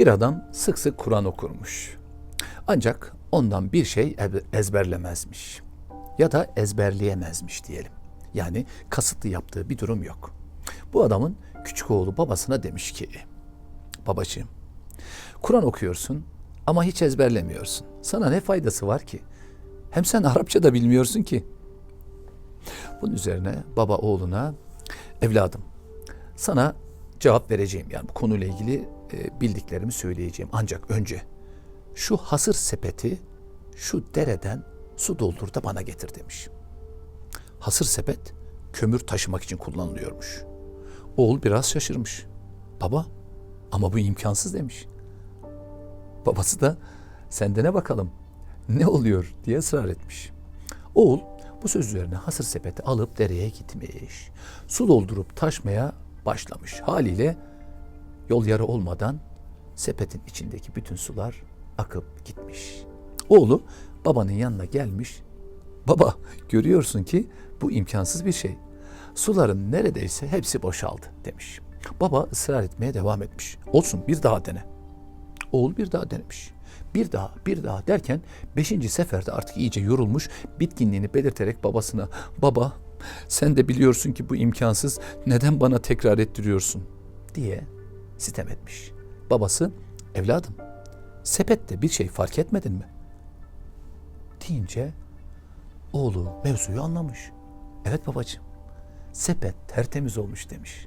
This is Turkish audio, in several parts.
Bir adam sık sık Kur'an okurmuş. Ancak ondan bir şey ezberlemezmiş. Ya da ezberleyemezmiş diyelim. Yani kasıtlı yaptığı bir durum yok. Bu adamın küçük oğlu babasına demiş ki, babacığım Kur'an okuyorsun ama hiç ezberlemiyorsun. Sana ne faydası var ki? Hem sen Arapça da bilmiyorsun ki. Bunun üzerine baba oğluna evladım sana cevap vereceğim. Yani bu konuyla ilgili e, bildiklerimi söyleyeceğim. Ancak önce şu hasır sepeti şu dereden su doldur da bana getir demiş. Hasır sepet kömür taşımak için kullanılıyormuş. Oğul biraz şaşırmış. Baba ama bu imkansız demiş. Babası da sende ne bakalım ne oluyor diye ısrar etmiş. Oğul bu söz üzerine hasır sepeti alıp dereye gitmiş. Su doldurup taşmaya başlamış. Haliyle yol yarı olmadan sepetin içindeki bütün sular akıp gitmiş. Oğlu babanın yanına gelmiş. Baba görüyorsun ki bu imkansız bir şey. Suların neredeyse hepsi boşaldı demiş. Baba ısrar etmeye devam etmiş. Olsun bir daha dene. Oğul bir daha denemiş. Bir daha, bir daha derken beşinci seferde artık iyice yorulmuş, bitkinliğini belirterek babasına ''Baba, sen de biliyorsun ki bu imkansız, neden bana tekrar ettiriyorsun?'' diye sitem etmiş. Babası ''Evladım, sepette bir şey fark etmedin mi?'' deyince oğlu mevzuyu anlamış. ''Evet babacığım, sepet tertemiz olmuş.'' demiş.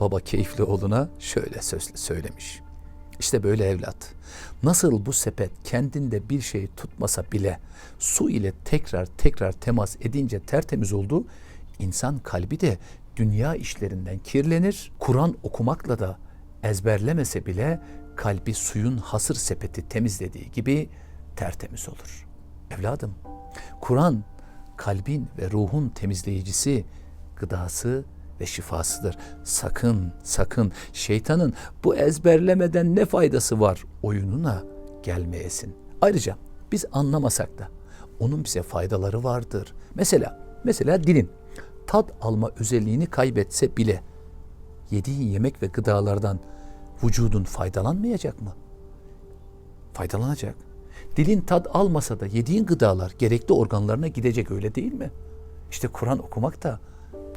Baba keyifli oğluna şöyle söz söylemiş. İşte böyle evlat. Nasıl bu sepet kendinde bir şey tutmasa bile su ile tekrar tekrar temas edince tertemiz oldu, insan kalbi de dünya işlerinden kirlenir. Kur'an okumakla da ezberlemese bile kalbi suyun hasır sepeti temizlediği gibi tertemiz olur. Evladım, Kur'an kalbin ve ruhun temizleyicisi, gıdası ve şifasıdır. Sakın, sakın şeytanın bu ezberlemeden ne faydası var oyununa gelmeyesin. Ayrıca biz anlamasak da onun bize faydaları vardır. Mesela, mesela dilin tat alma özelliğini kaybetse bile yediğin yemek ve gıdalardan vücudun faydalanmayacak mı? Faydalanacak. Dilin tad almasa da yediğin gıdalar gerekli organlarına gidecek öyle değil mi? İşte Kur'an okumak da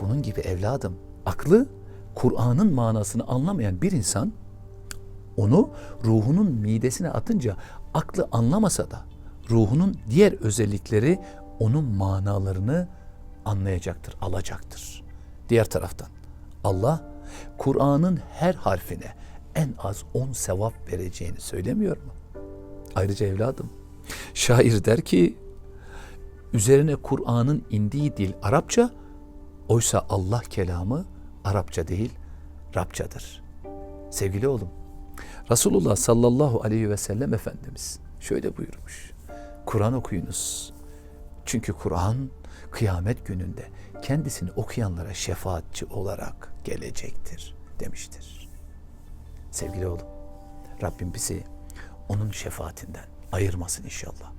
bunun gibi evladım. Aklı Kur'an'ın manasını anlamayan bir insan onu ruhunun midesine atınca aklı anlamasa da ruhunun diğer özellikleri onun manalarını anlayacaktır, alacaktır. Diğer taraftan Allah Kur'an'ın her harfine en az 10 sevap vereceğini söylemiyor mu? Ayrıca evladım şair der ki üzerine Kur'an'ın indiği dil Arapça oysa Allah kelamı Arapça değil Rabçadır. Sevgili oğlum Resulullah sallallahu aleyhi ve sellem Efendimiz şöyle buyurmuş. Kur'an okuyunuz. Çünkü Kur'an kıyamet gününde kendisini okuyanlara şefaatçi olarak gelecektir demiştir. Sevgili oğlum Rabbim bizi onun şefaatinden ayırmasın inşallah.